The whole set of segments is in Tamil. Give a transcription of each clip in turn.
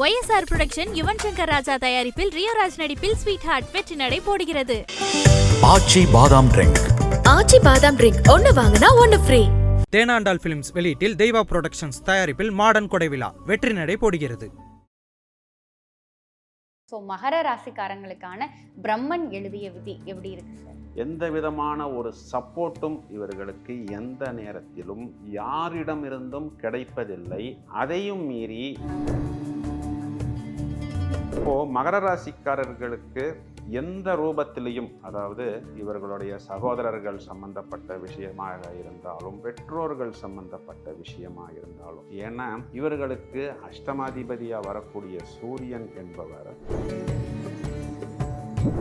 Y S R production Yuvan Shankar Raja தயாரிப்பில் ரியோராஜ் நடிப்பில் ஸ்வீட் ஹார்ட் வெற்றி நடை போடுகிறது. ஆச்சி பாதாம் ட்ரிங்க். ஆச்சி பாதாம் ட்ரிங்க். ஒன்னு வாங்கினா ஒன்னு ஃப்ரீ தேனாண்டால் பிலிம்ஸ் வெளியீட்டில் தெய்வா புரொடக்ஷன்ஸ் தயாரிப்பில் மாடர்ன் கொடை விழா வெற்றி நடை போடுகிறது. ஸோ மகர ராசிக்காரங்களுக்கான பிரம்மன் எழுதிய விதி எப்படி இருக்கு சார் எந்த விதமான ஒரு சப்போர்ட்டும் இவர்களுக்கு எந்த நேரத்திலும் யாரிடமிருந்தும் கிடைப்பதில்லை. அதையும் மீறி இப்போ மகர ராசிக்காரர்களுக்கு எந்த ரூபத்திலையும் அதாவது இவர்களுடைய சகோதரர்கள் சம்பந்தப்பட்ட விஷயமாக இருந்தாலும் பெற்றோர்கள் சம்பந்தப்பட்ட விஷயமாக இருந்தாலும் ஏன்னா இவர்களுக்கு அஷ்டமாதிபதியாக வரக்கூடிய சூரியன் என்பவர்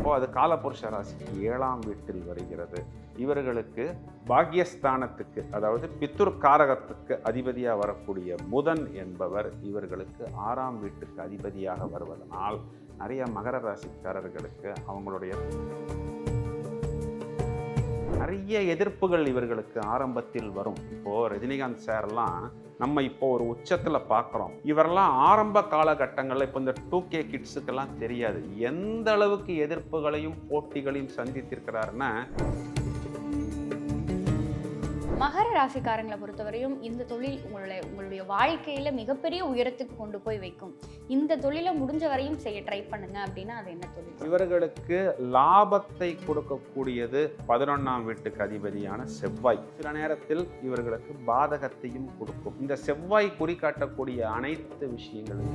ஓ அது காலபுருஷ ராசிக்கு ஏழாம் வீட்டில் வருகிறது. இவர்களுக்கு பாக்யஸ்தானத்துக்கு அதாவது பித்துர் காரகத்துக்கு அதிபதியாக வரக்கூடிய புதன் என்பவர் இவர்களுக்கு ஆறாம் வீட்டுக்கு அதிபதியாக வருவதனால் நிறைய மகர ராசிக்காரர்களுக்கு அவங்களுடைய நிறைய எதிர்ப்புகள் இவர்களுக்கு ஆரம்பத்தில் வரும். இப்போது ரஜினிகாந்த் சார்லாம் நம்ம இப்போ ஒரு உச்சத்தில் பார்க்குறோம் இவரெல்லாம் ஆரம்ப காலகட்டங்களில் இப்போ இந்த டூ கே கிட்ஸுக்கெல்லாம் தெரியாது. எந்த அளவுக்கு எதிர்ப்புகளையும் போட்டிகளையும் சந்தித்திருக்கிறாருன்னா மகர ராசிக்காரங்களை பொறுத்தவரையும் இந்த தொழில் உங்களுடைய உங்களுடைய வாழ்க்கையில மிகப்பெரிய உயரத்துக்கு கொண்டு போய் வைக்கும். இந்த தொழிலை முடிஞ்ச வரையும் செய்ய ட்ரை பண்ணுங்க அப்படின்னா அது என்ன தொழில்? இவர்களுக்கு லாபத்தை கொடுக்கக்கூடியது பதினொன்றாம் வீட்டுக்கு அதிபதியான செவ்வாய். சில நேரத்தில் இவர்களுக்கு பாதகத்தையும் கொடுக்கும். இந்த செவ்வாய் குறிக்காட்டக்கூடிய அனைத்து விஷயங்களும்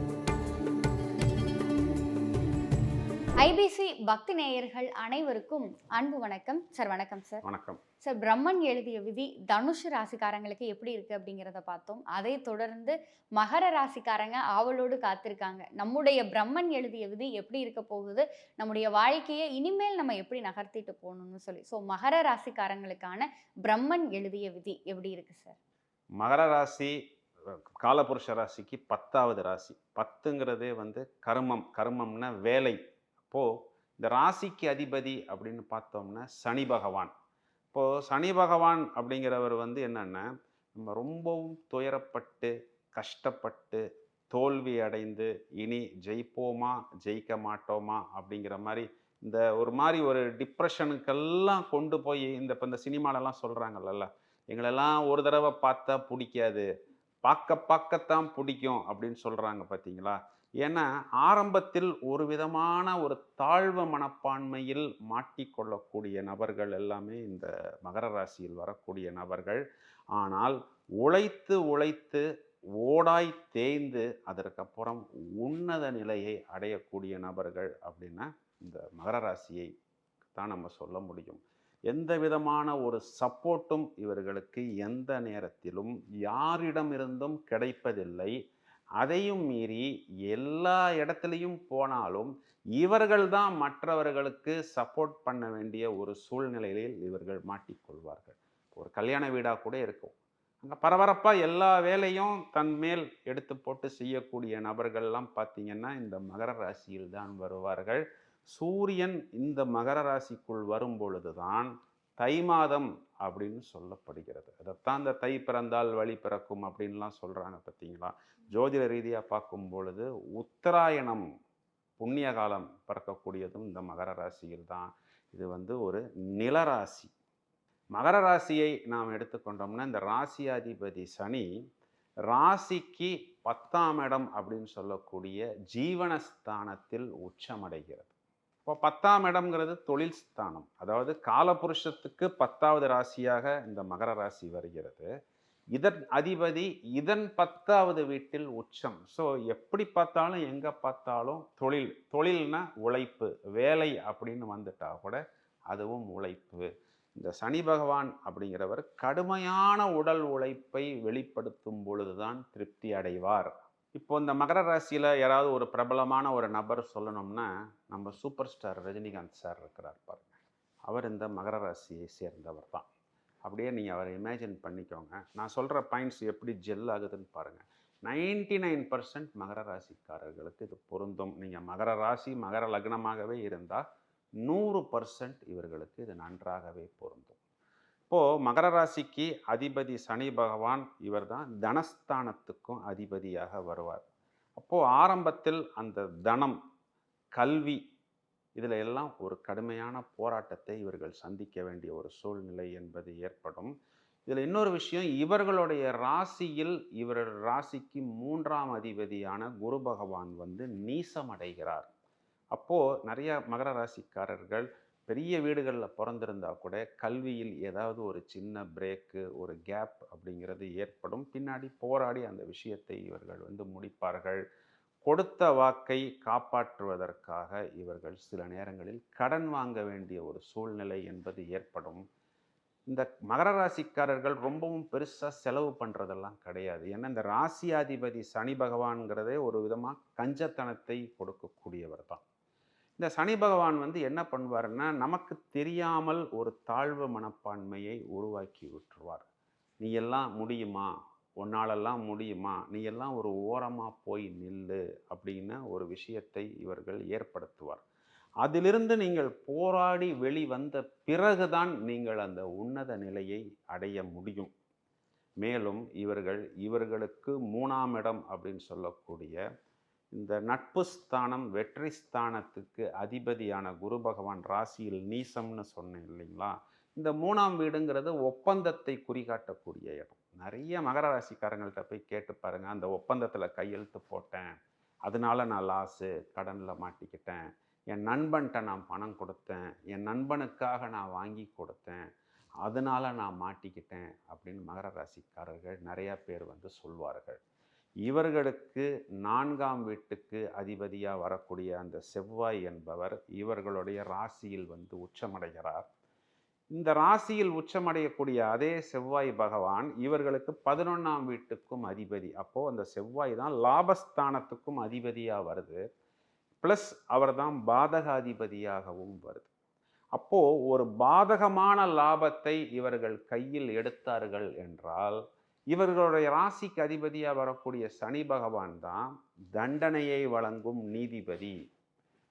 ஐபிசி பக்தி நேயர்கள் அனைவருக்கும் அன்பு வணக்கம். சார் வணக்கம் சார். வணக்கம். சார் பிரம்மன் எழுதிய விதி தனுஷ் ராசிக்காரங்களுக்கு எப்படி இருக்கு அப்படிங்கிறத பார்த்தோம். அதை தொடர்ந்து மகர ராசிக்காரங்க ஆவலோடு காத்திருக்காங்க. நம்முடைய பிரம்மன் எழுதிய விதி எப்படி இருக்க போகுது? நம்முடைய வாழ்க்கையை இனிமேல் நம்ம எப்படி நகர்த்திட்டு போகணும்னு சொல்லி. ஸோ மகர ராசிக்காரங்களுக்கான பிரம்மன் எழுதிய விதி எப்படி இருக்கு சார்? மகர ராசி காலபுருஷ ராசிக்கு பத்தாவது ராசி. பத்துங்கிறதே வந்து கர்மம். கர்மம்னா வேலை. அப்போது இந்த ராசிக்கு அதிபதி அப்படின்னு பார்த்தோம்னா சனி பகவான். இப்போது சனி பகவான் அப்படிங்கிறவர் வந்து என்னென்னா நம்ம ரொம்பவும் துயரப்பட்டு கஷ்டப்பட்டு தோல்வி அடைந்து இனி ஜெயிப்போமா ஜெயிக்க மாட்டோமா அப்படிங்கிற மாதிரி இந்த ஒரு மாதிரி ஒரு டிப்ரெஷனுக்கெல்லாம் கொண்டு போய் இந்த இப்போ இந்த சினிமாலெல்லாம் சொல்கிறாங்கல்ல எங்களெல்லாம் ஒரு தடவை பார்த்தா பிடிக்காது பார்க்க பார்க்கத்தான் பிடிக்கும் அப்படின்னு சொல்கிறாங்க பார்த்தீங்களா? ஏன்னா ஆரம்பத்தில் ஒரு விதமான ஒரு தாழ்வு மனப்பான்மையில் மாட்டிக்கொள்ளக்கூடிய நபர்கள் எல்லாமே இந்த மகர ராசியில் வரக்கூடிய நபர்கள். ஆனால் உழைத்து உழைத்து ஓடாய் தேய்ந்து அதற்கப்புறம் உன்னத நிலையை அடையக்கூடிய நபர்கள் அப்படின்னா இந்த மகர ராசியை தான் நம்ம சொல்ல முடியும். எந்த விதமான ஒரு சப்போர்ட்டும் இவர்களுக்கு எந்த நேரத்திலும் யாரிடமிருந்தும் கிடைப்பதில்லை. அதையும் மீறி எல்லா இடத்துலையும் போனாலும் இவர்கள் தான் மற்றவர்களுக்கு சப்போர்ட் பண்ண வேண்டிய ஒரு சூழ்நிலையில் இவர்கள் மாட்டிக்கொள்வார்கள். ஒரு கல்யாண வீடாக கூட இருக்கும். அங்கே பரபரப்பாக எல்லா வேலையும் தன் மேல் எடுத்து போட்டு செய்யக்கூடிய நபர்கள்லாம் பார்த்தீங்கன்னா இந்த மகர ராசியில் தான் வருவார்கள். சூரியன் இந்த மகர ராசிக்குள் வரும் பொழுதுதான் தை மாதம் அப்படின்னு சொல்லப்படுகிறது. அதைத்தான் அந்த தை பிறந்தால் வழி பிறக்கும் அப்படின்லாம் சொல்கிறாங்க பார்த்தீங்களா? ஜோதிட ரீதியாக பார்க்கும் பொழுது உத்தராயணம் புண்ணிய காலம் பிறக்கக்கூடியதும் இந்த மகர ராசியில் தான். இது வந்து ஒரு நிலராசி மகர ராசியை நாம் எடுத்துக்கொண்டோம்னா இந்த ராசியாதிபதி சனி ராசிக்கு பத்தாம் இடம் அப்படின்னு சொல்லக்கூடிய ஜீவனஸ்தானத்தில் உச்சமடைகிறது. இப்போ பத்தாம் இடம்ங்கிறது தொழில் ஸ்தானம். அதாவது காலபுருஷத்துக்கு பத்தாவது ராசியாக இந்த மகர ராசி வருகிறது. இதன் அதிபதி இதன் பத்தாவது வீட்டில் உச்சம். ஸோ எப்படி பார்த்தாலும் எங்கே பார்த்தாலும் தொழில் தொழில்னா உழைப்பு வேலை அப்படின்னு வந்துட்டா கூட அதுவும் உழைப்பு. இந்த சனி பகவான் அப்படிங்கிறவர் கடுமையான உடல் உழைப்பை வெளிப்படுத்தும் பொழுதுதான் திருப்தி அடைவார் இப்போ இந்த மகர ராசியில் யாராவது ஒரு பிரபலமான ஒரு நபர் சொல்லணும்னா நம்ம சூப்பர் ஸ்டார் ரஜினிகாந்த் சார் இருக்கிறார் பாருங்க. அவர் இந்த மகர ராசியை சேர்ந்தவர் தான். அப்படியே நீங்கள் அவரை இமேஜின் பண்ணிக்கோங்க. நான் சொல்கிற பாயிண்ட்ஸ் எப்படி ஜெல் ஆகுதுன்னு பாருங்கள் நைன்டி நைன் பர்சன்ட் மகர ராசிக்காரர்களுக்கு இது பொருந்தும். நீங்கள் மகர ராசி மகர லக்னமாகவே இருந்தால் நூறு பர்சன்ட் இவர்களுக்கு இது நன்றாகவே பொருந்தும். இப்போது மகர ராசிக்கு அதிபதி சனி பகவான் இவர் தான் தனஸ்தானத்துக்கும் அதிபதியாக வருவார். அப்போது ஆரம்பத்தில் அந்த தனம் கல்வி இதில் எல்லாம் ஒரு கடுமையான போராட்டத்தை இவர்கள் சந்திக்க வேண்டிய ஒரு சூழ்நிலை என்பது ஏற்படும். இதில் இன்னொரு விஷயம் இவர்களுடைய ராசியில் இவர் ராசிக்கு மூன்றாம் அதிபதியான குரு பகவான் வந்து நீசமடைகிறார். அப்போது நிறைய மகர ராசிக்காரர்கள் பெரிய வீடுகளில் பிறந்திருந்தா கூட கல்வியில் ஏதாவது ஒரு சின்ன பிரேக்கு ஒரு கேப் அப்படிங்கிறது ஏற்படும். பின்னாடி போராடி அந்த விஷயத்தை இவர்கள் வந்து முடிப்பார்கள். கொடுத்த வாக்கை காப்பாற்றுவதற்காக இவர்கள் சில நேரங்களில் கடன் வாங்க வேண்டிய ஒரு சூழ்நிலை என்பது ஏற்படும். இந்த மகர ராசிக்காரர்கள் ரொம்பவும் பெருசாக செலவு பண்ணுறதெல்லாம் கிடையாது. ஏன்னா இந்த ராசியாதிபதி சனி பகவான்கிறதே ஒரு விதமாக கஞ்சத்தனத்தை கொடுக்கக்கூடியவர் தான். இந்த சனி பகவான் வந்து என்ன பண்ணுவாருன்னா நமக்கு தெரியாமல் ஒரு தாழ்வு மனப்பான்மையை உருவாக்கி விட்டுருவார். நீ எல்லாம் முடியுமா? உன்னாலெல்லாம் முடியுமா? நீ எல்லாம் ஒரு ஓரமாக போய் நில்லு அப்படின்னு ஒரு விஷயத்தை இவர்கள் ஏற்படுத்துவார். அதிலிருந்து நீங்கள் போராடி வெளிவந்த பிறகுதான் நீங்கள் அந்த உன்னத நிலையை அடைய முடியும். மேலும் இவர்கள் இவர்களுக்கு மூணாம் இடம் அப்படின்னு சொல்லக்கூடிய இந்த நட்பு ஸ்தானம் வெற்றி ஸ்தானத்துக்கு அதிபதியான குரு பகவான் ராசியில் நீசம்னு சொன்னேன் இல்லைங்களா? இந்த மூணாம் வீடுங்கிறது ஒப்பந்தத்தை குறிகாட்டக்கூடிய இடம். நிறைய மகர ராசிக்காரங்கள்ட்ட போய் கேட்டு பாருங்கள் அந்த ஒப்பந்தத்தில் கையெழுத்து போட்டேன். அதனால நான் லாஸு கடனில் மாட்டிக்கிட்டேன். என் நண்பன்கிட்ட நான் பணம் கொடுத்தேன். என் நண்பனுக்காக நான் வாங்கி கொடுத்தேன். அதனால நான் மாட்டிக்கிட்டேன் அப்படின்னு மகர ராசிக்காரர்கள் நிறையா பேர் வந்து சொல்வார்கள். இவர்களுக்கு நான்காம் வீட்டுக்கு அதிபதியாக வரக்கூடிய அந்த செவ்வாய் என்பவர் இவர்களுடைய ராசியில் வந்து உச்சமடைகிறார். இந்த ராசியில் உச்சமடையக்கூடிய அதே செவ்வாய் பகவான் இவர்களுக்கு பதினொன்றாம் வீட்டுக்கும் அதிபதி. அப்போது அந்த செவ்வாய் தான் லாபஸ்தானத்துக்கும் அதிபதியாக வருது. ப்ளஸ் அவர் தான் பாதகாதிபதியாகவும் வருது. அப்போது ஒரு பாதகமான லாபத்தை இவர்கள் கையில் எடுத்தார்கள் என்றால் இவர்களுடைய ராசிக்கு அதிபதியாக வரக்கூடிய சனி பகவான் தான் தண்டனையை வழங்கும் நீதிபதி.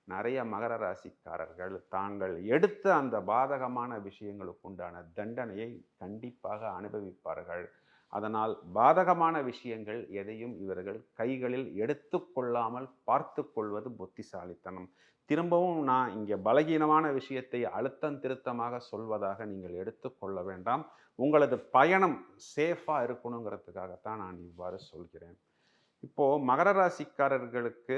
நிறைய மகர ராசிக்காரர்கள் தாங்கள் எடுத்த அந்த பாதகமான விஷயங்களுக்கு உண்டான தண்டனையை கண்டிப்பாக அனுபவிப்பார்கள். அதனால் பாதகமான விஷயங்கள் எதையும் இவர்கள் கைகளில் எடுத்துக்கொள்ளாமல் பார்த்து கொள்வது புத்திசாலித்தனம். திரும்பவும் நான் இங்கே பலகீனமான விஷயத்தை அழுத்தம் திருத்தமாக சொல்வதாக நீங்கள் எடுத்துக்கொள்ள வேண்டாம். உங்களது பயணம் சேஃபாக இருக்கணுங்கிறதுக்காகத்தான் நான் இவ்வாறு சொல்கிறேன். இப்போது மகர ராசிக்காரர்களுக்கு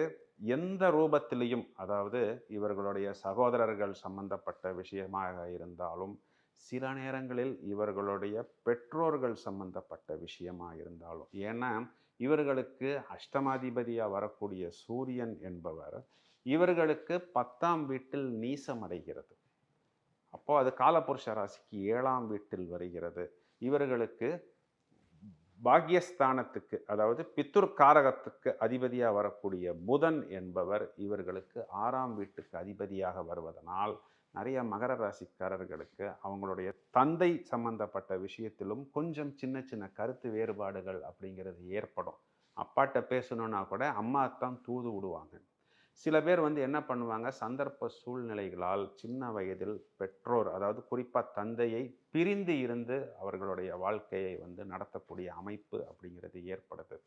எந்த ரூபத்திலையும் அதாவது இவர்களுடைய சகோதரர்கள் சம்பந்தப்பட்ட விஷயமாக இருந்தாலும் சில நேரங்களில் இவர்களுடைய பெற்றோர்கள் சம்பந்தப்பட்ட விஷயமாக இருந்தாலும் ஏன்னா இவர்களுக்கு அஷ்டமாதிபதியாக வரக்கூடிய சூரியன் என்பவர் இவர்களுக்கு பத்தாம் வீட்டில் நீசமடைகிறது. அப்போது அது காலபுருஷ ராசிக்கு ஏழாம் வீட்டில் வருகிறது. இவர்களுக்கு பாக்யஸ்தானத்துக்கு அதாவது பித்துர் காரகத்துக்கு அதிபதியாக வரக்கூடிய புதன் என்பவர் இவர்களுக்கு ஆறாம் வீட்டுக்கு அதிபதியாக வருவதனால் நிறைய மகர ராசிக்காரர்களுக்கு அவங்களுடைய தந்தை சம்பந்தப்பட்ட விஷயத்திலும் கொஞ்சம் சின்ன சின்ன கருத்து வேறுபாடுகள் அப்படிங்கிறது ஏற்படும். அப்பாட்ட பேசணுன்னா கூட அம்மா தான் தூது விடுவாங்க. சில பேர் வந்து என்ன பண்ணுவாங்க? சந்தர்ப்ப சூழ்நிலைகளால் சின்ன வயதில் பெற்றோர் அதாவது குறிப்பாக தந்தையை பிரிந்து இருந்து அவர்களுடைய வாழ்க்கையை வந்து நடத்தக்கூடிய அமைப்பு அப்படிங்கிறது ஏற்படுது.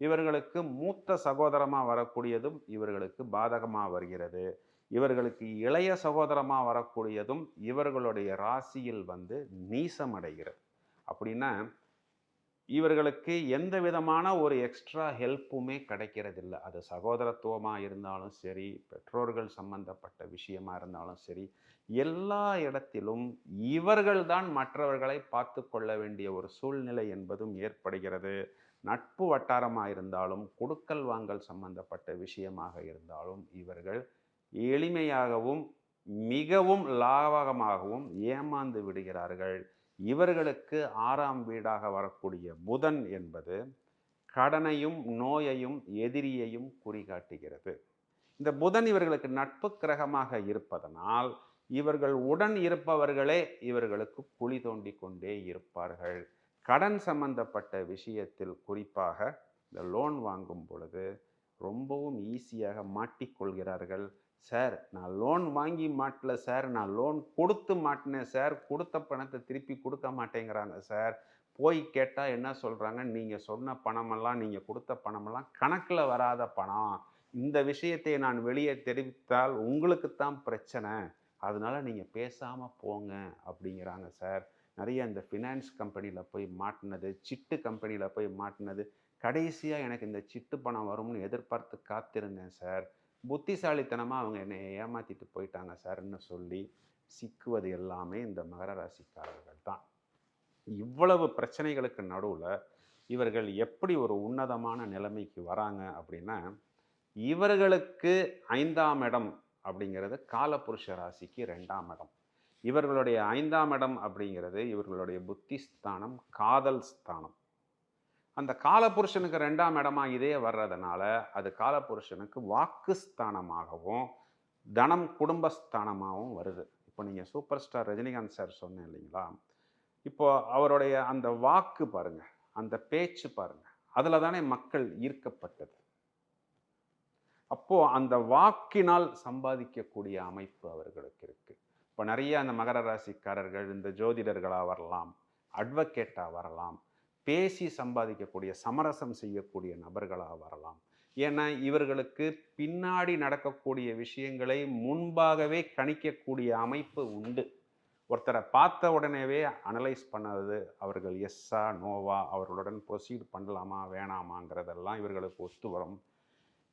இவர்களுக்கு மூத்த சகோதரமாக வரக்கூடியதும் இவர்களுக்கு பாதகமாக வருகிறது. இவர்களுக்கு இளைய சகோதரமாக வரக்கூடியதும் இவர்களுடைய ராசியில் வந்து நீசமடைகிறது. அப்படின்னா இவர்களுக்கு எந்த விதமான ஒரு எக்ஸ்ட்ரா ஹெல்ப்புமே கிடைக்கிறதில்ல. அது சகோதரத்துவமாக இருந்தாலும் சரி பெற்றோர்கள் சம்பந்தப்பட்ட விஷயமா இருந்தாலும் சரி எல்லா இடத்திலும் இவர்கள்தான் மற்றவர்களை பார்த்து கொள்ள வேண்டிய ஒரு சூழ்நிலை என்பதும் ஏற்படுகிறது. நட்பு வட்டாரமாக இருந்தாலும் கொடுக்கல் வாங்கல் சம்பந்தப்பட்ட விஷயமாக இருந்தாலும் இவர்கள் எளிமையாகவும் மிகவும் லாவகமாகவும் ஏமாந்து விடுகிறார்கள். இவர்களுக்கு ஆறாம் வீடாக வரக்கூடிய புதன் என்பது கடனையும் நோயையும் எதிரியையும் குறிகாட்டுகிறது. இந்த புதன் இவர்களுக்கு நட்பு கிரகமாக இருப்பதனால் இவர்கள் உடன் இருப்பவர்களே இவர்களுக்கு குழி தோண்டி கொண்டே இருப்பார்கள். கடன் சம்பந்தப்பட்ட விஷயத்தில் குறிப்பாக இந்த லோன் வாங்கும் பொழுது ரொம்பவும் ஈஸியாக மாட்டிக்கொள்கிறார்கள் சார் நான் லோன் வாங்கி மாட்டல சார். நான் லோன் கொடுத்து மாட்டினேன் சார். கொடுத்த பணத்தை திருப்பி கொடுக்க மாட்டேங்கிறாங்க சார். போய் கேட்டால் என்ன சொல்கிறாங்க நீங்கள் சொன்ன பணமெல்லாம் நீங்கள் கொடுத்த பணமெல்லாம் கணக்கில் வராத பணம். இந்த விஷயத்தை நான் வெளியே தெரிவித்தால் உங்களுக்கு தான் பிரச்சனை. அதனால் நீங்கள் பேசாமல் போங்க அப்படிங்கிறாங்க சார். நிறைய இந்த ஃபினான்ஸ் கம்பெனியில் போய் மாட்டினது சிட்டு கம்பெனியில் போய் மாட்டினது. கடைசியாக எனக்கு இந்த சிட்டு பணம் வரும்னு எதிர்பார்த்து காத்திருந்தேன் சார். புத்திசாலித்தனமாக அவங்க என்னை ஏமாற்றிட்டு போயிட்டாங்க சார்ன்னு சொல்லி சிக்குவது எல்லாமே இந்த மகர ராசிக்காரர்கள் தான். இவ்வளவு பிரச்சனைகளுக்கு நடுவில் இவர்கள் எப்படி ஒரு உன்னதமான நிலைமைக்கு வராங்க அப்படின்னா இவர்களுக்கு ஐந்தாம் இடம் அப்படிங்கிறது காலபுருஷ ராசிக்கு ரெண்டாம் இடம். இவர்களுடைய ஐந்தாம் இடம் அப்படிங்கிறது இவர்களுடைய புத்தி ஸ்தானம் காதல் ஸ்தானம். அந்த காலபுருஷனுக்கு ரெண்டாம் இடமா இதே வர்றதுனால அது காலபுருஷனுக்கு வாக்கு ஸ்தானமாகவும் தனம் குடும்பஸ்தானமாகவும் வருது. இப்போ நீங்கள் சூப்பர் ஸ்டார் ரஜினிகாந்த் சார் சொன்னேன் இல்லைங்களா? இப்போ அவருடைய அந்த வாக்கு பாருங்க அந்த பேச்சு பாருங்கள் அதில் தானே மக்கள் ஈர்க்கப்பட்டது. அப்போது அந்த வாக்கினால் சம்பாதிக்கக்கூடிய அமைப்பு அவர்களுக்கு இருக்குது இப்போ நிறைய அந்த மகர ராசிக்காரர்கள் இந்த ஜோதிடர்களாக வரலாம் அட்வொகேட்டாக வரலாம் பேசி சம்பாதிக்கக்கூடிய சமரசம் செய்யக்கூடிய நபர்களாக வரலாம். ஏன்னா இவர்களுக்கு பின்னாடி நடக்கக்கூடிய விஷயங்களை முன்பாகவே கணிக்கக்கூடிய அமைப்பு உண்டு. ஒருத்தரை பார்த்த உடனேவே அனலைஸ் பண்ணது அவர்கள் எஸ்ஸா நோவா அவர்களுடன் ப்ரொசீட் பண்ணலாமா வேணாமாங்கிறதெல்லாம் இவர்களுக்கு ஒத்து வரும்.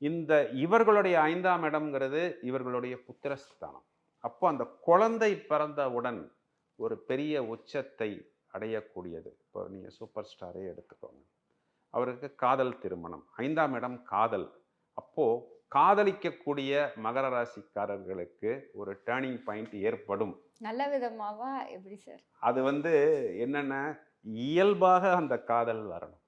இந்த இவர்களுடைய ஐந்தாம் இடம்ங்கிறது இவர்களுடைய புத்திரஸ்தானம். அப்போ அந்த குழந்தை பிறந்தவுடன் ஒரு பெரிய உச்சத்தை அடையக்கூடியது. இப்போ நீங்கள் சூப்பர் ஸ்டாரே எடுத்துக்கோங்க. அவருக்கு காதல் திருமணம். ஐந்தாம் இடம் காதல். அப்போது காதலிக்கக்கூடிய மகர ராசிக்காரர்களுக்கு ஒரு டேர்னிங் பாயிண்ட் ஏற்படும். நல்ல விதமாவா? எப்படி சார்? அது வந்து என்னென்ன இயல்பாக அந்த காதல் வரணும்.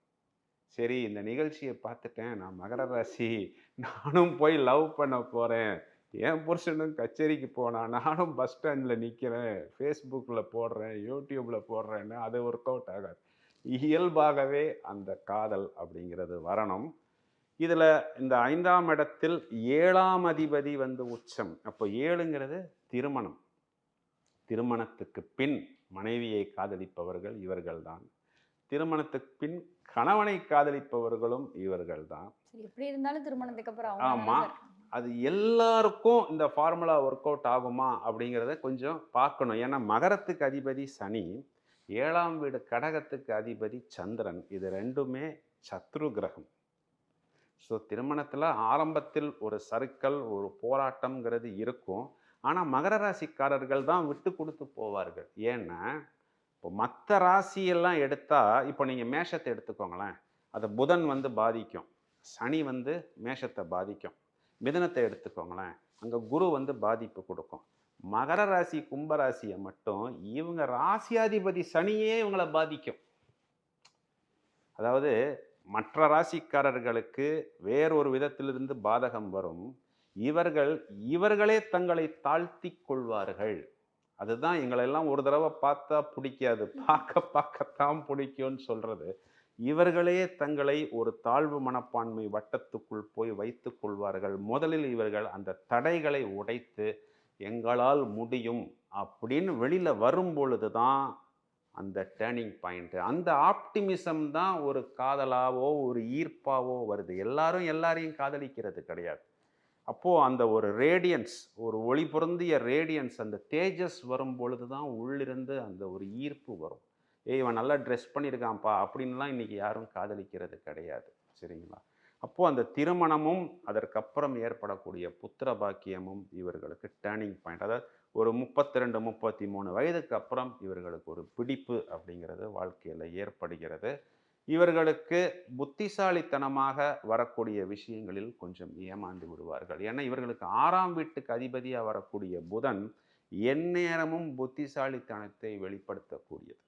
சரி இந்த நிகழ்ச்சியை பார்த்துட்டேன். நான் மகர ராசி. நானும் போய் லவ் பண்ண போகிறேன் என் புருஷனும் கச்சேரிக்கு போனா நானும் பஸ் ஸ்டாண்டில் நிற்கிறேன் ஃபேஸ்புக்கில் போடுறேன். யூடியூப்பில் போடுறேன்னு அது ஒர்க் அவுட் ஆகாது. இயல்பாகவே அந்த காதல் அப்படிங்கிறது வரணும். இதில் இந்த ஐந்தாம் இடத்தில் ஏழாம் அதிபதி வந்து உச்சம். அப்போ ஏழுங்கிறது திருமணம். திருமணத்துக்கு பின் மனைவியை காதலிப்பவர்கள் இவர்கள்தான். திருமணத்துக்கு பின் கணவனை காதலிப்பவர்களும் இவர்கள்தான். எப்படி இருந்தாலும் திருமணத்துக்கு அப்புறம் அவங்க ஆமா. தானே sir? அது எல்லாருக்கும் இந்த ஃபார்முலா ஒர்க் அவுட் ஆகுமா அப்படிங்கிறத கொஞ்சம் பார்க்கணும். ஏன்னா மகரத்துக்கு அதிபதி சனி ஏழாம் வீடு கடகத்துக்கு அதிபதி சந்திரன் இது ரெண்டுமே சத்ரு கிரகம். ஸோ திருமணத்தில் ஆரம்பத்தில் ஒரு சருக்கள் ஒரு போராட்டம்ங்கிறது இருக்கும். ஆனால் மகர ராசிக்காரர்கள் தான் விட்டு கொடுத்து போவார்கள். ஏன்னா இப்போ மற்ற ராசியெல்லாம் எடுத்தால் இப்போ நீங்கள் மேஷத்தை எடுத்துக்கோங்களேன். அதை புதன் வந்து பாதிக்கும். சனி வந்து மேஷத்தை பாதிக்கும். மிதனத்தை எடுத்துக்கோங்களேன். அங்கே குரு வந்து பாதிப்பு கொடுக்கும். மகர ராசி கும்பராசியை மட்டும் இவங்க ராசியாதிபதி சனியே இவங்களை பாதிக்கும். அதாவது மற்ற ராசிக்காரர்களுக்கு வேறொரு விதத்திலிருந்து பாதகம் வரும். இவர்கள் இவர்களே தங்களை தாழ்த்தி கொள்வார்கள். அதுதான் எங்களெல்லாம் ஒரு தடவை பார்த்தா பிடிக்காது. பார்க்க பார்க்கத்தான் பிடிக்கும்னு சொல்கிறது இவர்களே தங்களை ஒரு தாழ்வு மனப்பான்மை வட்டத்துக்குள் போய் வைத்துக் கொள்வார்கள். முதலில் இவர்கள் அந்த தடைகளை உடைத்து எங்களால் முடியும் அப்படின்னு வெளியில் வரும் பொழுது தான் அந்த டேர்னிங் பாயிண்ட்டு அந்த ஆப்டிமிசம் தான் ஒரு காதலாவோ ஒரு ஈர்ப்பாவோ வருது. எல்லாரும் எல்லாரையும் காதலிக்கிறது கிடையாது. அப்போது அந்த ஒரு ரேடியன்ஸ் ஒரு ஒளி பொருந்திய ரேடியன்ஸ் அந்த தேஜஸ் வரும் பொழுது தான் உள்ளிருந்து அந்த ஒரு ஈர்ப்பு வரும். ஏய் இவன் நல்லா ட்ரெஸ் பண்ணியிருக்கான்ப்பா அப்படின்லாம் இன்றைக்கி யாரும் காதலிக்கிறது கிடையாது சரிங்களா? அப்போது அந்த திருமணமும் அதற்கப்புறம் ஏற்படக்கூடிய புத்திர பாக்கியமும் இவர்களுக்கு டேர்னிங் பாயிண்ட் அதாவது ஒரு முப்பத்தி ரெண்டு முப்பத்தி மூணு வயதுக்கு அப்புறம் இவர்களுக்கு ஒரு பிடிப்பு அப்படிங்கிறது வாழ்க்கையில் ஏற்படுகிறது. இவர்களுக்கு புத்திசாலித்தனமாக வரக்கூடிய விஷயங்களில் கொஞ்சம் ஏமாந்து விடுவார்கள். ஏன்னா இவர்களுக்கு ஆறாம் வீட்டுக்கு அதிபதியாக வரக்கூடிய புதன் எந்நேரமும் புத்திசாலித்தனத்தை வெளிப்படுத்தக்கூடியது.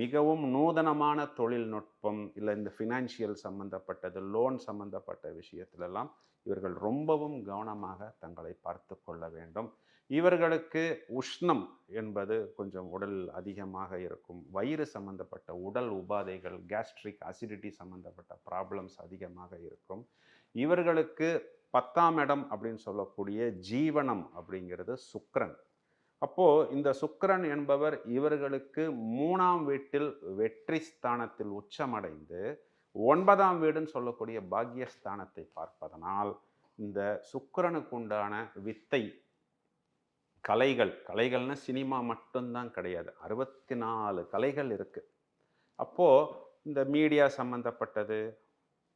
மிகவும் நூதனமான தொழில்நுட்பம் இல்லை இந்த ஃபினான்ஷியல் சம்பந்தப்பட்டது லோன் சம்பந்தப்பட்ட விஷயத்திலெல்லாம் இவர்கள் ரொம்பவும் கவனமாக தங்களை பார்த்து கொள்ள வேண்டும். இவர்களுக்கு உஷ்ணம் என்பது கொஞ்சம் உடல் அதிகமாக இருக்கும். வயிறு சம்பந்தப்பட்ட உடல் உபாதைகள் கேஸ்ட்ரிக் அசிடிட்டி சம்பந்தப்பட்ட ப்ராப்ளம்ஸ் அதிகமாக இருக்கும். இவர்களுக்கு பத்தாம் இடம் அப்படின்னு சொல்லக்கூடிய ஜீவனம் அப்படிங்கிறது சுக்ரன் அப்போ இந்த சுக்கரன் என்பவர் இவர்களுக்கு மூணாம் வீட்டில் வெற்றி ஸ்தானத்தில் உச்சமடைந்து ஒன்பதாம் வீடுன்னு சொல்லக்கூடிய பாக்கியஸ்தானத்தை பார்ப்பதனால் இந்த சுக்கிரனுக்கு உண்டான வித்தை கலைகள் கலைகள்னா சினிமா மட்டும்தான் கிடையாது. அறுபத்தி நாலு கலைகள் இருக்குது அப்போது இந்த மீடியா சம்பந்தப்பட்டது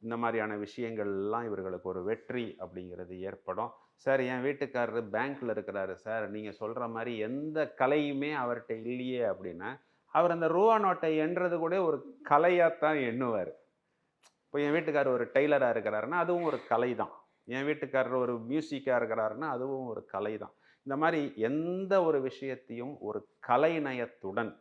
இந்த மாதிரியான விஷயங்கள்லாம் இவர்களுக்கு ஒரு வெற்றி அப்படிங்கிறது ஏற்படும். சார் என் வீட்டுக்காரர் பேங்க்கில் இருக்கிறாரு சார். நீங்கள் சொல்கிற மாதிரி எந்த கலையுமே அவர்கிட்ட இல்லையே அப்படின்னா அவர் அந்த ரூபா நோட்டை எண்ணுறது கூட ஒரு கலையாகத்தான் எண்ணுவார். இப்போ என் வீட்டுக்காரர் ஒரு டெய்லராக இருக்கிறாருன்னா அதுவும் ஒரு கலை தான் என் வீட்டுக்காரர் ஒரு மியூசிக்காக இருக்கிறாருன்னா அதுவும் ஒரு கலை தான் இந்த மாதிரி எந்த ஒரு விஷயத்தையும் ஒரு கலைநயத்துடன்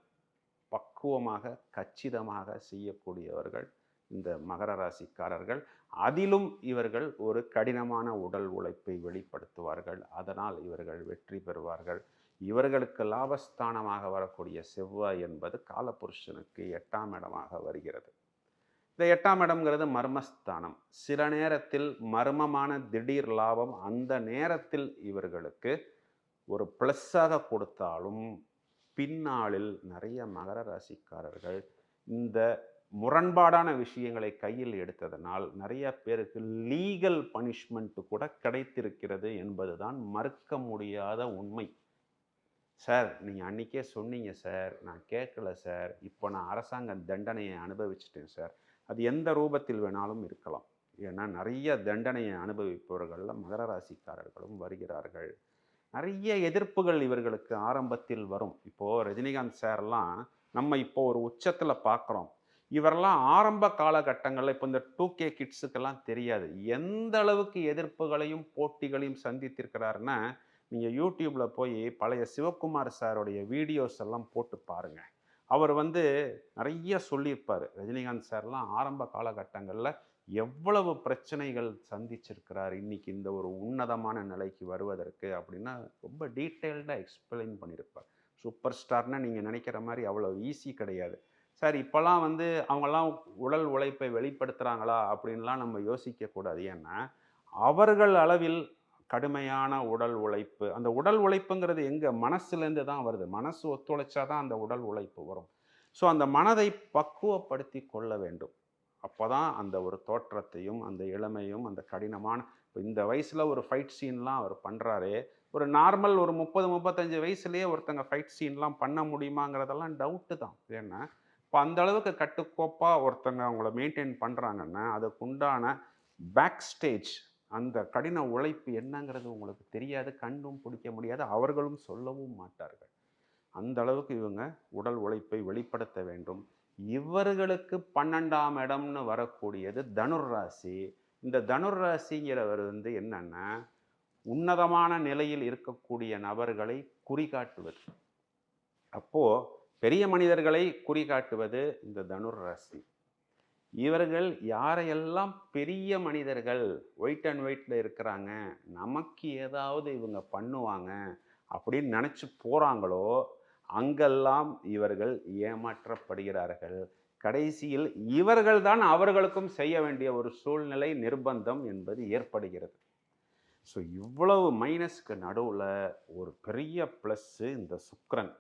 பக்குவமாக கச்சிதமாக செய்யக்கூடியவர்கள் இந்த மகர ராசிக்காரர்கள் அதிலும் இவர்கள் ஒரு கடினமான உடல் உழைப்பை வெளிப்படுத்துவார்கள். அதனால் இவர்கள் வெற்றி பெறுவார்கள். இவர்களுக்கு லாபஸ்தானமாக வரக்கூடிய செவ்வாய் என்பது காலபுருஷனுக்கு எட்டாம் இடமாக வருகிறது. இந்த எட்டாம் இடம்ங்கிறது மர்மஸ்தானம். சில நேரத்தில் மர்மமான திடீர் லாபம் அந்த நேரத்தில் இவர்களுக்கு ஒரு ப்ளஸ்ஸாக கொடுத்தாலும் பின்னாளில் நிறைய மகர ராசிக்காரர்கள் இந்த முரண்பாடான விஷயங்களை கையில் எடுத்ததனால் நிறைய பேருக்கு லீகல் பனிஷ்மெண்ட் கூட கிடைத்திருக்கிறது என்பதுதான் மறுக்க முடியாத உண்மை. சார் நீங்கள் அன்றைக்கே சொன்னீங்க சார் நான் கேட்கல சார் இப்போ நான் அரசாங்க தண்டனையை அனுபவிச்சிட்டேன் சார் அது எந்த ரூபத்தில் வேணாலும் இருக்கலாம். ஏன்னா நிறைய தண்டனையை அனுபவிப்பவர்களில் மகர ராசிக்காரர்களும் வருகிறார்கள். நிறைய எதிர்ப்புகள் இவர்களுக்கு ஆரம்பத்தில் வரும். இப்போது ரஜினிகாந்த் சார்லாம் நம்ம இப்போ ஒரு உச்சத்தில் பார்க்குறோம் இவரெல்லாம் ஆரம்ப காலகட்டங்களில் இப்போ இந்த டூ கே கிட்ஸுக்கெல்லாம் தெரியாது. எந்த அளவுக்கு எதிர்ப்புகளையும் போட்டிகளையும் சந்தித்திருக்கிறாருன்னா நீங்கள் யூடியூப்பில் போய் பழைய சிவகுமார் சாருடைய வீடியோஸ் எல்லாம் போட்டு பாருங்கள் அவர் வந்து நிறைய சொல்லியிருப்பார். ரஜினிகாந்த் சார்லாம் ஆரம்ப காலகட்டங்களில் எவ்வளவு பிரச்சனைகள் சந்திச்சிருக்கிறார் இன்னைக்கு இந்த ஒரு உன்னதமான நிலைக்கு வருவதற்கு அப்படின்னா ரொம்ப டீட்டெயில்டாக எக்ஸ்பிளைன் பண்ணியிருப்பார். சூப்பர் ஸ்டார்னா நீங்கள் நினைக்கிற மாதிரி அவ்வளோ ஈஸி கிடையாது. சார் இப்போல்லாம் வந்து அவங்கெல்லாம் உடல் உழைப்பை வெளிப்படுத்துகிறாங்களா அப்படின்லாம் நம்ம யோசிக்கக்கூடாது. ஏன்னா அவர்கள் அளவில் கடுமையான உடல் உழைப்பு அந்த உடல் உழைப்புங்கிறது எங்கே? மனசுலேருந்து தான் வருது. மனசு ஒத்துழைச்சா தான் அந்த உடல் உழைப்பு வரும். ஸோ அந்த மனதை பக்குவப்படுத்தி கொள்ள வேண்டும். அப்போ தான் அந்த ஒரு தோற்றத்தையும் அந்த இளமையும் அந்த கடினமான இப்போ இந்த வயசில் ஒரு ஃபைட் சீன்லாம் அவர் பண்ணுறாரு ஒரு நார்மல் ஒரு முப்பது முப்பத்தஞ்சு வயசுலேயே ஒருத்தங்க ஃபைட் சீன்லாம் பண்ண முடியுமாங்கிறதெல்லாம் டவுட்டு தான். ஏன்னா இப்போ அந்த அளவுக்கு கட்டுக்கோப்பாக ஒருத்தங்க அவங்கள மெயின்டைன் பண்ணுறாங்கன்னா அதுக்குண்டான பேக் ஸ்டேஜ் அந்த கடின உழைப்பு என்னங்கிறது உங்களுக்கு தெரியாது கண்டும் பிடிக்க முடியாது அவர்களும் சொல்லவும் மாட்டார்கள். அந்த அளவுக்கு இவங்க உடல் உழைப்பை வெளிப்படுத்த வேண்டும். இவர்களுக்கு பன்னெண்டாம் இடம்னு வரக்கூடியது தனுர் ராசி இந்த தனுர் ராசிங்கிறவர் வந்து என்னென்னா உன்னதமான நிலையில் இருக்கக்கூடிய நபர்களை குறிகாட்டுவது. அப்போது பெரிய மனிதர்களை குறிகாட்டுவது இந்த தனுர் ராசி. இவர்கள் யாரையெல்லாம் பெரிய மனிதர்கள் ஒயிட் அண்ட் ஒயிட்டில் இருக்கிறாங்க நமக்கு ஏதாவது இவங்க பண்ணுவாங்க அப்படின்னு நினச்சி போகிறாங்களோ அங்கெல்லாம் இவர்கள் ஏமாற்றப்படுகிறார்கள். கடைசியில் இவர்கள்தான் அவர்களுக்கும் செய்ய வேண்டிய ஒரு சூழ்நிலை நிர்பந்தம் என்பது ஏற்படுகிறது. ஸோ இவ்வளவு மைனஸ்க்கு நடுவில் ஒரு பெரிய ப்ளஸ்ஸு இந்த சுக்ரன்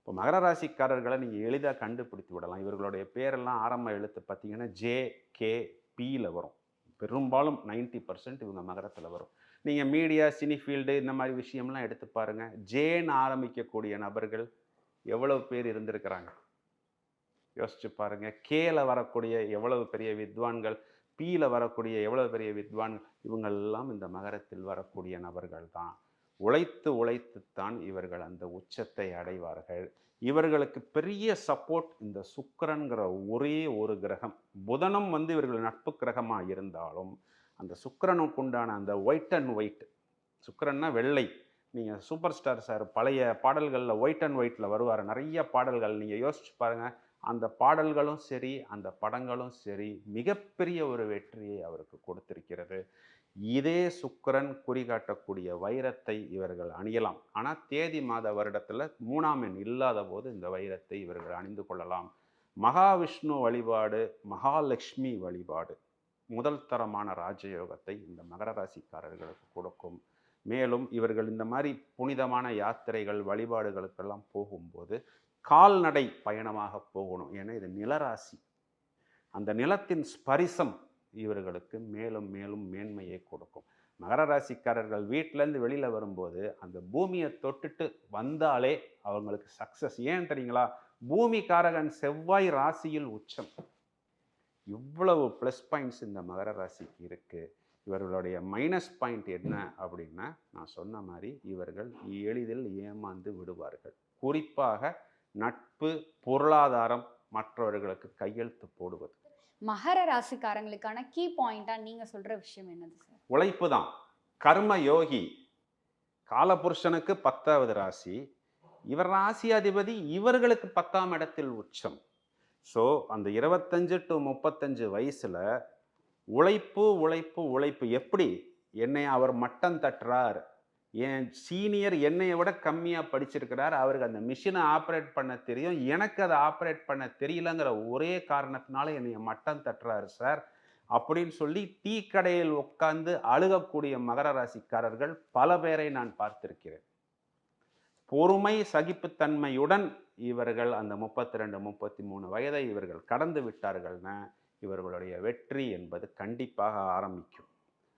இப்போ மகர ராசிக்காரர்களை நீங்கள் எளிதாக கண்டுபிடித்து விடலாம். இவர்களுடைய பேரெல்லாம் ஆரம்ப எழுத்து பார்த்தீங்கன்னா ஜே கே பியில் வரும். பெரும்பாலும் 90% பர்சன்ட் இவங்க மகரத்தில் வரும். நீங்கள் மீடியா சினி ஃபீல்டு இந்த மாதிரி விஷயம்லாம் எடுத்து பாருங்கள் ஜேன்னு ஆரம்பிக்கக்கூடிய நபர்கள் எவ்வளவு பேர் இருந்திருக்கிறாங்க? யோசிச்சு பாருங்கள் கேல வரக்கூடிய எவ்வளவு பெரிய வித்வான்கள் பியில் வரக்கூடிய எவ்வளவு பெரிய வித்வான் இவங்கெல்லாம் இந்த மகரத்தில் வரக்கூடிய நபர்கள் தான் உழைத்து உழைத்துத்தான் இவர்கள் அந்த உச்சத்தை அடைவார்கள். இவர்களுக்கு பெரிய சப்போர்ட் இந்த சுக்கரன்கிற ஒரே ஒரு கிரகம். புதனும் வந்து இவர்கள் நட்பு கிரகமாக இருந்தாலும் அந்த சுக்கிரனுக்கு உண்டான அந்த ஒயிட் அண்ட் ஒயிட் சுக்கரன்னா வெள்ளை. நீங்கள் சூப்பர் ஸ்டார் சார் பழைய பாடல்களில் ஒயிட் அண்ட் ஒயிட்டில் வருவார். நிறைய பாடல்கள் நீங்கள் யோசிச்சு பாருங்கள் அந்த பாடல்களும் சரி அந்த படங்களும் சரி மிகப்பெரிய ஒரு வெற்றியை அவருக்கு கொடுத்திருக்கிறது. இதே சுக்கிரன் குறிகாட்டக்கூடிய வைரத்தை இவர்கள் அணியலாம். ஆனால் தேதி மாத வருடத்தில் மூணாம் எண் இல்லாத போது இந்த வைரத்தை இவர்கள் அணிந்து கொள்ளலாம். மகாவிஷ்ணு வழிபாடு மகாலட்சுமி வழிபாடு முதல் தரமான ராஜயோகத்தை இந்த மகர ராசிக்காரர்களுக்கு கொடுக்கும். மேலும் இவர்கள் இந்த மாதிரி புனிதமான யாத்திரைகள் வழிபாடுகளுக்கெல்லாம் போகும்போது கால்நடை பயணமாக போகணும். ஏன்னா இது நிலராசி. அந்த நிலத்தின் ஸ்பரிசம் இவர்களுக்கு மேலும் மேலும் மேன்மையை கொடுக்கும். மகர ராசிக்காரர்கள் வீட்டிலேருந்து வெளியில் வரும்போது அந்த பூமியை தொட்டுட்டு வந்தாலே அவங்களுக்கு சக்ஸஸ் ஏன் தெரியுங்களா? பூமிக்காரகன் செவ்வாய் ராசியில் உச்சம். இவ்வளவு ப்ளஸ் பாயிண்ட்ஸ் இந்த மகர ராசிக்கு இருக்குது இவர்களுடைய மைனஸ் பாயிண்ட் என்ன அப்படின்னா நான் சொன்ன மாதிரி இவர்கள் எளிதில் ஏமாந்து விடுவார்கள். குறிப்பாக நட்பு பொருளாதாரம் மற்றவர்களுக்கு கையெழுத்து போடுவது. மகர ராசிக்காரங்களுக்கான கீ பாயிண்ட்டாக நீங்கள் சொல்கிற விஷயம் என்னது சார் உழைப்பு தான். கர்ம யோகி காலபுருஷனுக்கு பத்தாவது ராசி இவர் ராசியாதிபதி இவர்களுக்கு பத்தாம் இடத்தில் உச்சம். ஸோ அந்த இருபத்தஞ்சு டு முப்பத்தஞ்சு வயசில் உழைப்பு உழைப்பு உழைப்பு. எப்படி? என்னை அவர் மட்டம் தட்டுறார். என் சீனியர் என்னையை விட கம்மியாக படிச்சிருக்கிறார். அவருக்கு அந்த மிஷினை ஆப்ரேட் பண்ண தெரியும். எனக்கு அதை ஆப்ரேட் பண்ண தெரியலங்கிற ஒரே காரணத்தினால என்னைய மட்டம் தட்டுறாரு சார். அப்படின்னு சொல்லி டீ கடையில் உட்கார்ந்து அழுகக்கூடிய மகர ராசிக்காரர்கள் பல பேரை நான் பார்த்திருக்கிறேன். பொறுமை சகிப்புத்தன்மையுடன் இவர்கள் அந்த முப்பத்தி ரெண்டு முப்பத்தி மூணு வயதை இவர்கள் கடந்து விட்டார்கள்னா இவர்களுடைய வெற்றி என்பது கண்டிப்பாக ஆரம்பிக்கும்.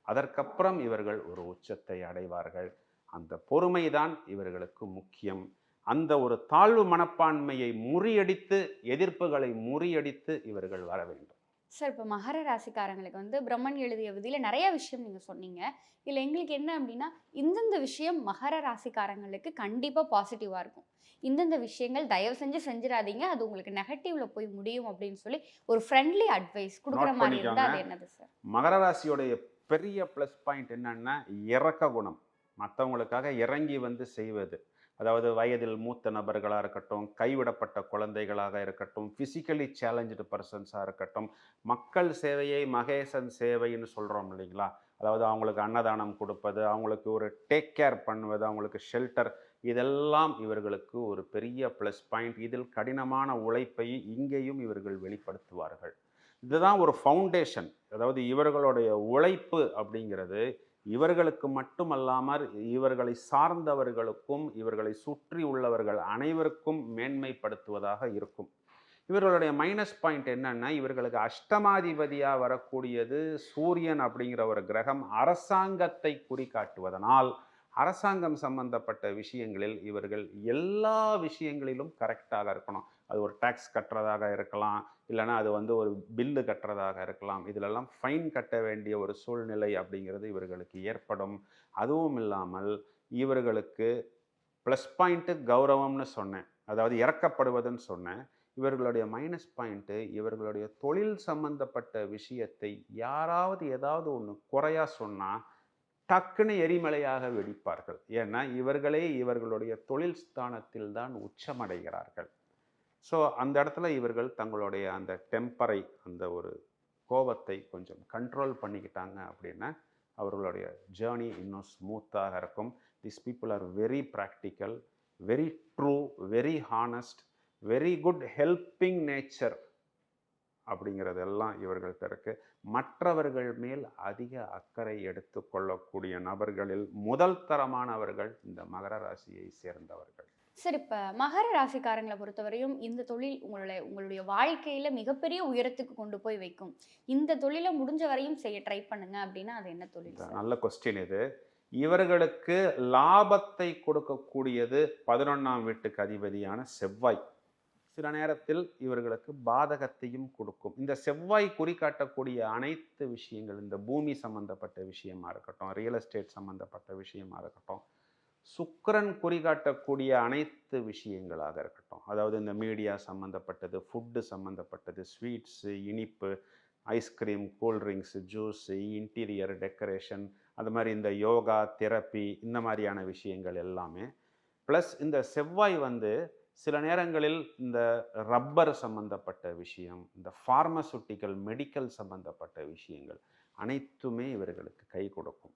அதற்கப்புறம் இவர்கள் ஒரு உச்சத்தை அடைவார்கள். அந்த பொறுமைதான் இவர்களுக்கு முக்கியம். அந்த ஒரு தாழ்வு மனப்பான்மையை முறியடித்து எதிர்ப்புகளை முறியடித்து இவர்கள் வர வேண்டும். சார் இப்போ மகர ராசிக்காரங்களுக்கு வந்து பிரம்மன் எழுதிய விதியில நிறைய விஷயம் நீங்க சொன்னீங்க. இதுல எங்களுக்கு என்ன அப்படின்னா இந்தந்த விஷயம் மகர ராசிக்காரங்களுக்கு கண்டிப்பா பாசிட்டிவா இருக்கும். இந்தந்த விஷயங்கள் தயவு செஞ்சு செஞ்சிடாதீங்க. அது உங்களுக்கு நெகட்டிவ்ல போய் முடியும் அப்படின்னு சொல்லி ஒரு ஃப்ரெண்ட்லி அட்வைஸ் கொடுக்குற மாதிரி இருந்தா அது. என்னது சார் மகர ராசியோடைய பெரிய ப்ளஸ் பாயிண்ட் என்னன்னா இறக்க குணம். மற்றவங்களுக்காக இறங்கி வந்து செய்வது. அதாவது வயதில் மூத்த நபர்களாக இருக்கட்டும் கைவிடப்பட்ட குழந்தைகளாக இருக்கட்டும் ஃபிசிக்கலி சேலஞ்சு பர்சன்ஸாக இருக்கட்டும் மக்கள் சேவையை மகேசன் சேவைன்னு சொல்கிறோம் இல்லைங்களா? அதாவது அவங்களுக்கு அன்னதானம் கொடுப்பது அவங்களுக்கு ஒரு டேக் கேர் பண்ணுவது அவங்களுக்கு ஷெல்டர் இதெல்லாம் இவர்களுக்கு ஒரு பெரிய ப்ளஸ் பாயிண்ட் இதில் கடினமான உழைப்பை இங்கேயும் இவர்கள் வெளிப்படுத்துவார்கள். இதுதான் ஒரு ஃபவுண்டேஷன் அதாவது இவர்களுடைய உழைப்பு அப்படிங்கிறது இவர்களுக்கு மட்டுமல்லாமல் இவர்களை சார்ந்தவர்களுக்கும் இவர்களை சுற்றி உள்ளவர்கள் அனைவருக்கும் மேன்மைப்படுத்துவதாக இருக்கும். இவர்களுடைய மைனஸ் பாயிண்ட் என்னன்னா இவர்களுக்கு அஷ்டமாதிபதியாக வரக்கூடியது சூரியன் அப்படிங்கிற ஒரு கிரகம் அரசாங்கத்தை குறிக்காட்டுவதனால் அரசாங்கம் சம்பந்தப்பட்ட விஷயங்களில் இவர்கள் எல்லா விஷயங்களிலும் கரெக்டாக இருக்கணும். அது ஒரு டேக்ஸ் கட்டுறதாக இருக்கலாம் இல்லைன்னா அது வந்து ஒரு பில்லு கட்டுறதாக இருக்கலாம். இதிலெல்லாம் ஃபைன் கட்ட வேண்டிய ஒரு சூழ்நிலை அப்படிங்கிறது இவர்களுக்கு ஏற்படும். அதுவும் இல்லாமல் இவர்களுக்கு ப்ளஸ் பாயிண்ட்டு கௌரவம்னு சொன்னேன். அதாவது இறக்கப்படுவதுன்னு சொன்னேன். இவர்களுடைய மைனஸ் பாயிண்ட்டு இவர்களுடைய தொழில் சம்பந்தப்பட்ட விஷயத்தை யாராவது ஏதாவது ஒன்று குறையா சொன்னால் டக்குன்னு எரிமலையாக வெடிப்பார்கள். ஏன்னா இவர்களே இவர்களுடைய தொழில் ஸ்தானத்தில் தான் உச்சமடைகிறார்கள். ஸோ அந்த இடத்துல இவர்கள் தங்களுடைய அந்த டெம்பரை அந்த ஒரு கோபத்தை கொஞ்சம் கண்ட்ரோல் பண்ணிக்கிட்டாங்க அப்படின்னா அவர்களுடைய ஜேர்னி இன்னும் ஸ்மூத்தாக இருக்கும். This people are very practical very true very honest very good helping nature அப்படிங்கிறதெல்லாம் இவர்கள்ட்ட இருக்குது மற்றவர்கள் மேல் அதிக அக்கறை எடுத்துக்கொள்ளக்கூடிய நபர்களில் முதல் தரமானவர்கள் இந்த மகர ராசியை சேர்ந்தவர்கள். சார் இப்போ மகர ராசிக்காரங்களை பொறுத்தவரையும் இந்த தொழில் உங்களுடைய உங்களுடைய வாழ்க்கையில மிகப்பெரிய உயரத்துக்கு கொண்டு போய் வைக்கும். இந்த தொழிலை முடிஞ்ச வரையும் செய்ய ட்ரை பண்ணுங்க அப்படின்னா அது என்ன தொழில் நல்ல கொஸ்டின் இது. இவர்களுக்கு லாபத்தை கொடுக்கக்கூடியது பதினொன்றாம் வீட்டுக்கு அதிபதியான செவ்வாய். சில நேரத்தில் இவர்களுக்கு பாதகத்தையும் கொடுக்கும். இந்த செவ்வாய் குறிகாட்டக்கூடிய அனைத்து விஷயங்கள் இந்த பூமி சம்பந்தப்பட்ட விஷயமா இருக்கட்டும் ரியல் எஸ்டேட் சம்பந்தப்பட்ட விஷயமா இருக்கட்டும் சுக்கரன் குறிகாட்டக்கூடிய அனைத்து விஷயங்களாக இருக்கட்டும். அதாவது இந்த மீடியா சம்மந்தப்பட்டது ஃபுட்டு சம்மந்தப்பட்டது ஸ்வீட்ஸு இனிப்பு ice cream cool drinks juice interior decoration அது மாதிரி இந்த யோகா தெரப்பி இந்த மாதிரியான விஷயங்கள் எல்லாமே. ப்ளஸ் இந்த செவ்வாய் வந்து சில நேரங்களில் இந்த ரப்பர் சம்பந்தப்பட்ட விஷயம் இந்த ஃபார்மசூட்டிக்கல் மெடிக்கல் சம்பந்தப்பட்ட விஷயங்கள் அனைத்துமே இவர்களுக்கு கை கொடுக்கும்.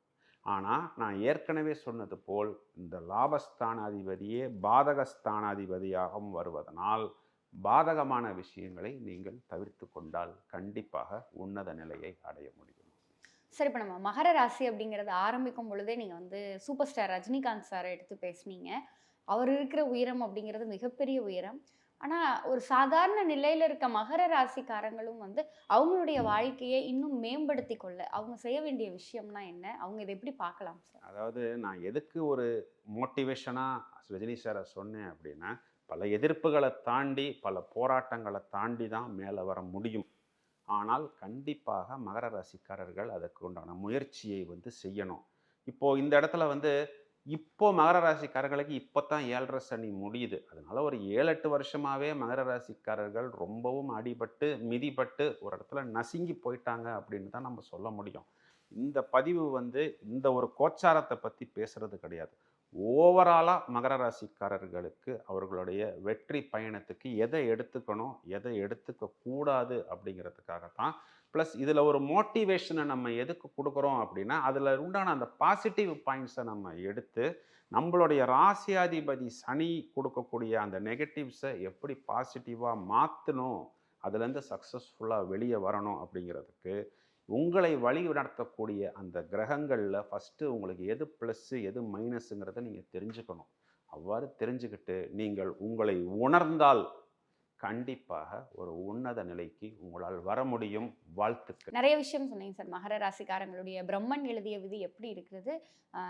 ஆனால் நான் ஏற்கனவே சொன்னது போல் இந்த லாபஸ்தானாதிபதியே பாதகஸ்தானாதிபதியாகவும் வருவதனால் பாதகமான விஷயங்களை நீங்கள் தவிர்த்து கொண்டால் கண்டிப்பாக உன்னத நிலையை அடைய முடியும். சரி இப்போ நம்ம மகர ராசி அப்படிங்கிறது ஆரம்பிக்கும் பொழுதே நீங்கள் வந்து சூப்பர் ஸ்டார் ரஜினிகாந்த் சாரை எடுத்து பேசுனீங்க. அவர் இருக்கிற உயரம் அப்படிங்கிறது மிகப்பெரிய உயரம். ஆனால் ஒரு சாதாரண நிலையில் இருக்க மகர ராசிக்காரங்களும் வந்து அவங்களுடைய வாழ்க்கையை இன்னும் மேம்படுத்தி கொள்ள அவங்க செய்ய வேண்டிய விஷயம்னா என்ன? அவங்க இதை எப்படி பார்க்கலாம் சார் அதாவது நான் எதுக்கு ஒரு மோட்டிவேஷனாக ரஜினி சாரை சொன்னேன் அப்படின்னா பல எதிர்ப்புகளை தாண்டி பல போராட்டங்களை தாண்டி தான் மேலே வர முடியும். ஆனால் கண்டிப்பாக மகர ராசிக்காரர்கள் அதற்கு உண்டான முயற்சியை வந்து செய்யணும். இப்போது இந்த இடத்துல வந்து இப்போ மகர ராசிக்காரர்களுக்கு இப்போ தான் ஏழரை சனி முடியுது. அதனால ஒரு ஏழு எட்டு வருஷமாகவே மகர ராசிக்காரர்கள் ரொம்பவும் அடிபட்டு மிதிப்பட்டு ஒரு இடத்துல நசுங்கி போயிட்டாங்க அப்படின்னு தான் நம்ம சொல்ல முடியும். இந்த பதிவு வந்து இந்த ஒரு கோச்சாரத்தை பற்றி பேசுறது கிடையாது. ஓவராலாக மகர ராசிக்காரர்களுக்கு அவர்களுடைய வெற்றி பயணத்துக்கு எதை எடுத்துக்கணும் எதை எடுத்துக்க கூடாது அப்படிங்கிறதுக்காகத்தான் ப்ளஸ் இதில் ஒரு மோட்டிவேஷனை நம்ம எதுக்கு கொடுக்குறோம் அப்படின்னா அதில் உண்டான அந்த பாசிட்டிவ் பாயிண்ட்ஸை நம்ம எடுத்து நம்மளுடைய ராசியாதிபதி சனி கொடுக்கக்கூடிய அந்த நெகட்டிவ்ஸை எப்படி பாசிட்டிவாக மாற்றணும் அதுலேருந்து சக்ஸஸ்ஃபுல்லாக வெளியே வரணும் அப்படிங்கிறதுக்கு உங்களை வழி நடத்தக்கூடிய அந்த கிரகங்களில் ஃபஸ்ட்டு உங்களுக்கு எது ப்ளஸ்ஸு எது மைனஸுங்கிறத நீங்கள் தெரிஞ்சுக்கணும். அவ்வாறு தெரிஞ்சுக்கிட்டு நீங்கள் உங்களை உணர்ந்தால் கண்டிப்பாக ஒரு உன்னத நிலைக்கு உங்களால் வர முடியும். வாழ்த்துக்கள். நிறைய விஷயம் சொன்னீங்க சார். மகர ராசிக்காரங்களுடைய பிரம்மன் எழுதிய விதி எப்படி இருக்கிறது?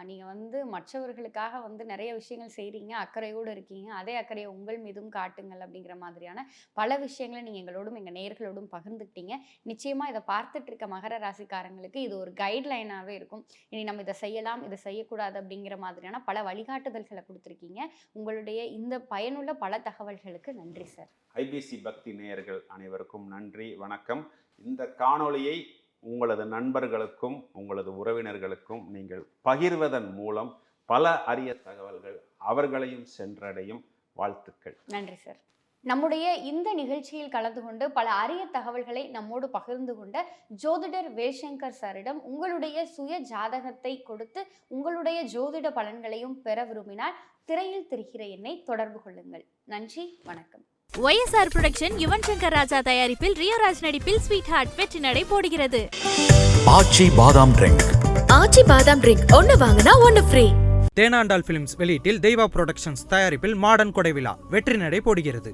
நீங்கள் வந்து மற்றவர்களுக்காக வந்து நிறைய விஷயங்கள் செய்கிறீங்க அக்கறையோடு இருக்கீங்க. அதே அக்கறையை உங்கள் மீதும் காட்டுங்கள் அப்படிங்கிற மாதிரியான பல விஷயங்களை நீங்கள் எங்களோடும் எங்கள் நேர்களோடும் பகிர்ந்துக்கிட்டீங்க. நிச்சயமாக இதை பார்த்துட்டு இருக்க மகர ராசிக்காரங்களுக்கு இது ஒரு கைட்லைனாகவே இருக்கும். இனி நம்ம இதை செய்யலாம் இதை செய்யக்கூடாது அப்படிங்கிற மாதிரியான பல வழிகாட்டுதல்களை கொடுத்துருக்கீங்க. உங்களுடைய இந்த பயனுள்ள பல தகவல்களுக்கு நன்றி சார். ஐபிசி பக்தி நேயர்கள் அனைவருக்கும் நன்றி வணக்கம். இந்த காணொளியை உங்களது நண்பர்களுக்கும் உங்களது உறவினர்களுக்கும் நீங்கள் பகிர்வதன் மூலம் பல அரிய தகவல்கள் அவர்களையும் சென்றடையும். வாழ்த்துக்கள். நன்றி சார். நம்முடைய இந்த நிகழ்ச்சியில் கலந்து கொண்டு பல அரிய தகவல்களை நம்மோடு பகிர்ந்து கொண்ட ஜோதிடர் வேல்சங்கர் சாரிடம் உங்களுடைய சுய ஜாதகத்தை கொடுத்து உங்களுடைய ஜோதிட பலன்களையும் பெற விரும்பினால் திரையில் தெரிகிற எண்ணை தொடர்பு கொள்ளுங்கள். நன்றி வணக்கம். Y S R production Yuvan Shankar Raja தயாரிப்பில் ரியோராஜ் நடிப்பில் ஸ்வீட் ஹார்ட் வெற்றி நடை போடுகிறது. ஆச்சி பாதாம் ட்ரிங்க். ஆச்சி பாதாம் ட்ரிங்க். ஒன்னு வாங்கினா ஒன்னு ஃப்ரீ தேனாண்டால் பிலிம்ஸ் வெளியீட்டில் தெய்வா புரொடக்ஷன்ஸ் தயாரிப்பில் மாடர்ன் கொடைவிழா வெற்றி நடை போடுகிறது.